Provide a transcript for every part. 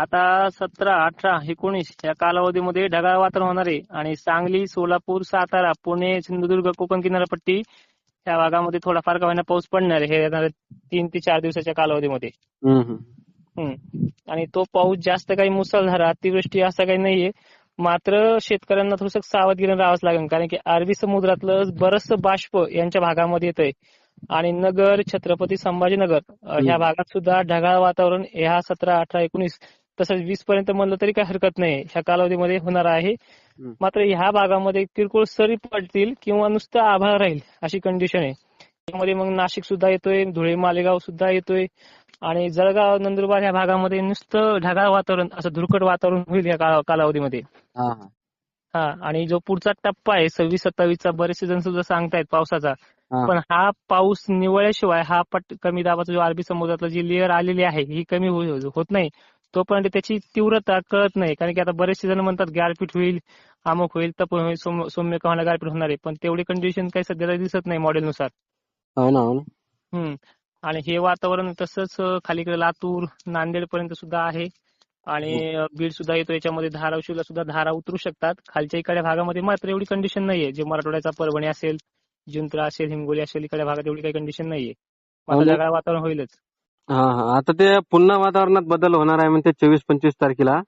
आता सतरा अठरा एकोणीस या कालावधीमध्ये ढगाळ वातावरण होणार आहे. आणि सांगली सोलापूर सातारा पुणे सिंधुदुर्ग कोकण किनारपट्टी या भागामध्ये थोडाफार का होईना पाऊस पडणार आहे. हे तीन ते चार दिवसाच्या कालावधीमध्ये. आणि तो पाऊस जास्त काही मुसळधार अतिवृष्टी असं काही नाहीये. मात्र शेतकऱ्यांना थोडस सावधगिरीने राहावंच लागेल. कारण की अरबी समुद्रातलं बरचसं बाष्प यांच्या भागामध्ये येतंय. आणि नगर छत्रपती संभाजीनगर ह्या भागात सुद्धा ढगाळ वातावरण. ह्या सतरा अठरा एकोणीस तसंच वीस पर्यंत म्हणलं तरी काही हरकत नाही. ह्या कालावधीमध्ये होणार आहे. मात्र ह्या भागामध्ये किरकोळ सरी पडतील किंवा नुसतं आभाळ राहील अशी कंडिशन आहे. त्यामध्ये मग नाशिक सुद्धा येतोय धुळे मालेगाव सुद्धा येतोय आणि जळगाव नंदुरबार ह्या भागामध्ये नुसतं ढगाळ वातावरण असं धुरकट वातावरण होईल या काला- कालावधीमध्ये. हा आणि जो पुढचा टप्पा आहे सव्वीस सत्तावीसचा बरेचसे जण सुद्धा सांगतायत पावसाचा. पण हा पाऊस निवळल्याशिवाय हा पट कमी दाबाचा जो अरबी समुद्रातला जी लेअर आलेली आहे ही कमी हो- होत नाही. तोपर्यंत त्याची तीव्रता कळत नाही. कारण की आता बरेचसे जण म्हणतात गारपीट होईल अमुक होईल तप होईल सौम्य सौम्य कव्हाना गारपीट होणार आहे. पण तेवढी कंडिशन काही सध्याला दिसत नाही मॉडेलनुसार हो ना हो ना. हम्म. आणि हे वातावरण तसंच खालीकडे लातूर नांदेड पर्यंत सुद्धा आहे. आणि बीड सुद्धा येतो. याच्यामध्ये धाराशिवला सुद्धा धारा उतरू शकतात. खालच्या इकडच्या भागामध्ये मात्र एवढी कंडिशन नाहीये. जे मराठवाड्याचा परभणी असेल जिंतूर असेल हिंगोली असेल इकडच्या भागात एवढी काही कंडिशन नाहीये. हो वातावरण होईलच. हा हा. आता ते पुन्हा वातावरणात बदल होणार आहे म्हणते चोवीस पंचवीस तारखेला.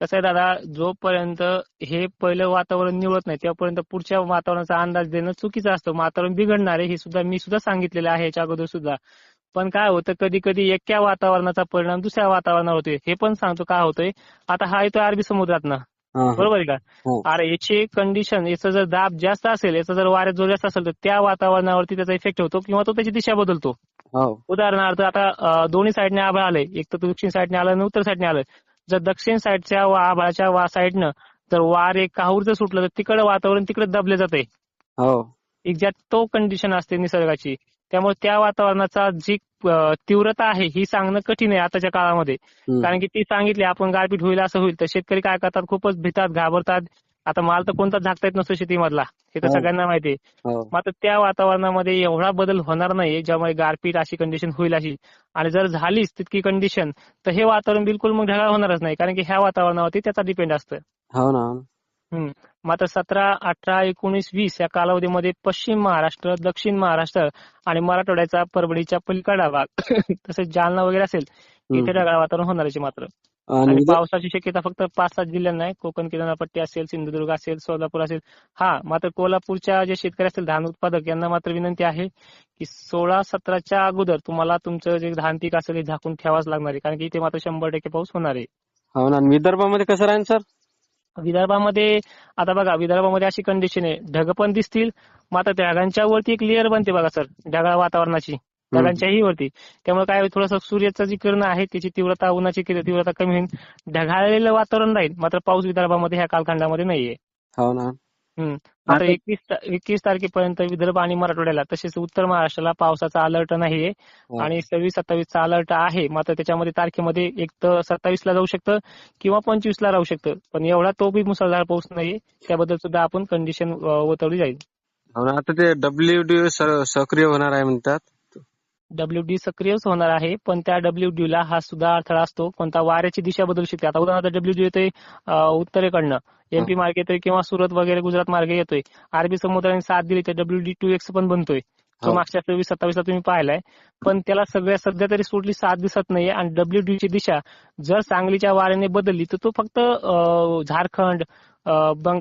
कसं आहे दादा जोपर्यंत हे पहिलं वातावरण निवडत नाही तेव्हापर्यंत पुढच्या वातावरणाचा अंदाज देणं चुकीचं असतं. वातावरण बिघडणार आहे हे सुद्धा मी सुद्धा सांगितलेलं आहे याच्या अगोदर सुद्धा. पण काय होतं कधी कधी एका वातावरणाचा परिणाम दुसऱ्या वातावरणावर होतोय. हे पण सांगतो काय होतोय? आता हा येतोय अरबी समुद्रातनं. बरोबर आहे का? हो. अरे याची कंडिशन याचा जर दाब जास्त असेल याचा जर वाऱ्यात जोर जास्त असेल तर त्या वातावरणावरती त्याचा इफेक्ट होतो किंवा तो त्याची दिशा बदलतो. उदाहरणार्थ आता दोन्ही साईडने आभाळ आलंय. एक तर दक्षिण साईडने आलं आणि उत्तर साईडने आलं जर दक्षिण साईडच्या आभाळाच्या वा साईडनं जर वारे काहूरचं सुटलं तर तिकडं वातावरण तिकडे दबले जाते. हो. एक्झॅक्ट तो कंडिशन असते निसर्गाची. त्यामुळे त्या वातावरणाचा जी तीव्रता आहे ही सांगणं कठीण आहे आताच्या काळामध्ये. कारण की ती सांगितली आपण गारपीट होईल असं होईल तर शेतकरी काय करतात? खूपच भितात घाबरतात. आता माल तर कोणताच झाकता येत नसतो शेतीमधला. हे तर हो. सगळ्यांना माहिती आहे. हो. मात्र त्या वातावरणामध्ये एवढा बदल होणार नाही ज्यामुळे गारपीट अशी कंडिशन होईल अशी. आणि जर झालीच तितकी कंडिशन तर हे वातावरण बिलकुल मग ढगाळ होणारच नाही. कारण की ह्या वातावरणावरती त्याचा डिपेंड असतं. हो ना. मात्र सतरा अठरा एकोणीस वीस या कालावधीमध्ये पश्चिम महाराष्ट्र दक्षिण महाराष्ट्र आणि मराठवाड्याचा परभणीच्या पलीकडा भाग तसेच जालना वगैरे असेल इथे हम्म. ढगाळ वातावरण होणार आहे मात्र. आणि पावसाची शक्यता फक्त पाच सात जिल्ह्यांना आहे. कोकण किनारपट्टी असेल सिंधुदुर्ग असेल सोलापूर असेल. हा मात्र कोल्हापूरच्या जे शेतकरी असतील धान उत्पादक यांना मात्र विनंती आहे की सोळा सतराच्या अगोदर तुम्हाला तुमचं जे धान पीक असेल हे झाकून ठेवावंच लागणार आहे. कारण की इथे मात्र शंभर टक्के पाऊस होणार आहे. हो ना. विदर्भामध्ये कसं राहील सर? विदर्भामध्ये आता बघा विदर्भामध्ये अशी कंडिशन आहे. ढग पण दिसतील मात्र त्या ढगांच्या वरती एक लेअर बनते बघा सर. ढगाळ वातावरणाची. ढगांच्याही वरती त्यामुळे काय थोडंसं सूर्याचं जी किरण आहे त्याची तीव्रता उन्हाची किरण- तीव्रता कमी होईल. ढगाळलेलं वातावरण राहील मात्र पाऊस विदर्भामध्ये ह्या कालखंडामध्ये नाहीये. हो ना. आता- एकवीस एकवीस तारखेपर्यंत विदर्भ आणि मराठवाड्याला तसेच उत्तर महाराष्ट्राला पावसाचा अलर्ट नाहीये. हो. आणि सव्वीस सत्तावीसचा अलर्ट आहे मात्र त्याच्यामध्ये तारखेमध्ये एक तर सत्तावीस ला जाऊ शकतं किंवा पंचवीस ला राहू शकतं. पण एवढा तो बी मुसळधार पाऊस नाहीये. त्याबद्दल सुद्धा आपण कंडिशन वतवली जाईल. हो आता ते डब्ल्यू डी सक्रिय होणार आहे म्हणतात. डब्ल्यू डी सक्रियच होणार आहे पण त्या डब्ल्यू डी ला हा सुद्धा अडथळा असतो. कोणता वाऱ्याची दिशा बदलू शकते? आता उदाहरणार्थ डब्ल्यू डी येतोय उत्तरेकडनं. एमपी मार्गे येतोय किंवा सुरत वगैरे गुजरात मार्गे येतोय. अरबी समुद्राने साथ दिली तर डब्ल्यू डी टू एक्स पण बनतोय. तो हो. मागच्या सव्वीस सत्तावीस ला तुम्ही पाहिलाय. पण त्याला सगळ्या सध्या तरी सुटली साथ दिसत नाहीये आणि डब्ल्यू डी ची दिशा जर सांगलीच्या वाऱ्याने बदलली तर तो फक्त झारखंड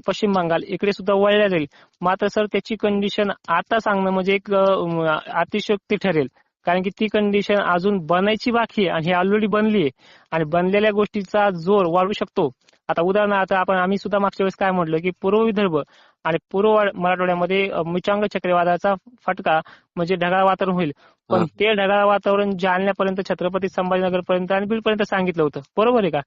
पश्चिम बंगाल इकडे सुद्धा वळल्या जाईल. मात्र सर त्याची कंडिशन आता सांगणं म्हणजे एक अतिशयोक्ती ठरेल. कारण की ती कंडिशन अजून बनायची बाकी आहे आणि ही ऑलरेडी बनली आहे. आणि बनलेल्या गोष्टीचा जोर वाढू शकतो. आता उदाहरणार्थ आपण आम्ही सुद्धा मागच्या वेळेस काय म्हटलं की पूर्व विदर्भ आणि पूर्व मराठवाड्यामध्ये मिचांग चक्रीवादळाचा फटका म्हणजे ढगाळ वातावरण होईल. पण. ते ढगाळ वातावरण जालन्यापर्यंत छत्रपती संभाजीनगर पर्यंत आणि बीड पर्यंत सांगितलं होतं. बरोबर आहे का?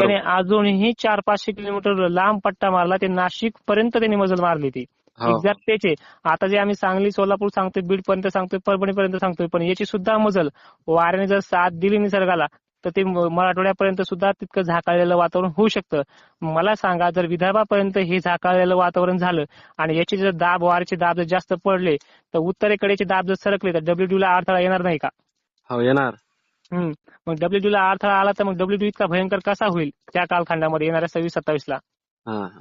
त्याने अजूनही चार पाचशे किलोमीटर लांब पट्टा मारला. ते नाशिक पर्यंत त्यांनी मजल मारली ती. एक्झॅक्ट तेच आहे. आता जे आम्ही सांगली सोलापूर सांगतोय बीड पर्यंत सांगतोय परभणी पर्यंत सांगतोय पण याची सुद्धा मजल वाऱ्याने जर साथ दिली निसर्गाला तर ते मराठवाड्यापर्यंत सुद्धा तितकं झाकाळलेलं वातावरण होऊ शकतं. मला सांगा जर विदर्भापर्यंत हे झाकाळलेलं वातावरण झालं आणि याचे जर दाब वाऱ्याचे दाब जर जास्त पडले तर उत्तरेकडेचे दाब जर सरकले तर डब्ल्यू ला अडथळा येणार नाही का? हो येणार. हम्म. मग डब्ल्यूडी ला अडथळा आला तर मग डब्ल्यूडी इतका भयंकर कसा होईल त्या कालखंडामध्ये येणाऱ्या सव्वीस सत्तावीस ला हा हा.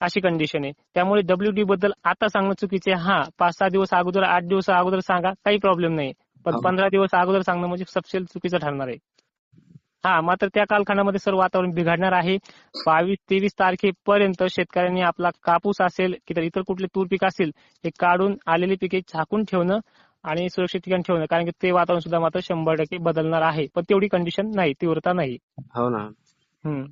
अशी कंडिशन आहे. त्यामुळे डब्ल्यूडी बद्दल आता सांगणं चुकीचे. हा पाच सहा दिवस अगोदर आठ दिवस अगोदर सांगा. काही प्रॉब्लेम नाही. पण. पंधरा दिवस अगोदर सांगणं म्हणजे सपशेल चुकीचं ठरणार आहे. हा मात्र त्या कालखंडामध्ये सर्व वातावरण बिघडणार आहे. बावीस तेवीस तारखेपर्यंत शेतकऱ्यांनी आपला कापूस असेल की तर इतर कुठले तूर पीक असेल हे काढून आलेली पिके झाकून ठेवणं आणि सुरक्षित ठिकाणी ठेवणं. कारण की ते वातावरण सुद्धा मात्र शंभर टक्के बदलणार आहे. पण तेवढी कंडिशन नाही तीव्रता नाही. हो ना. हम्म.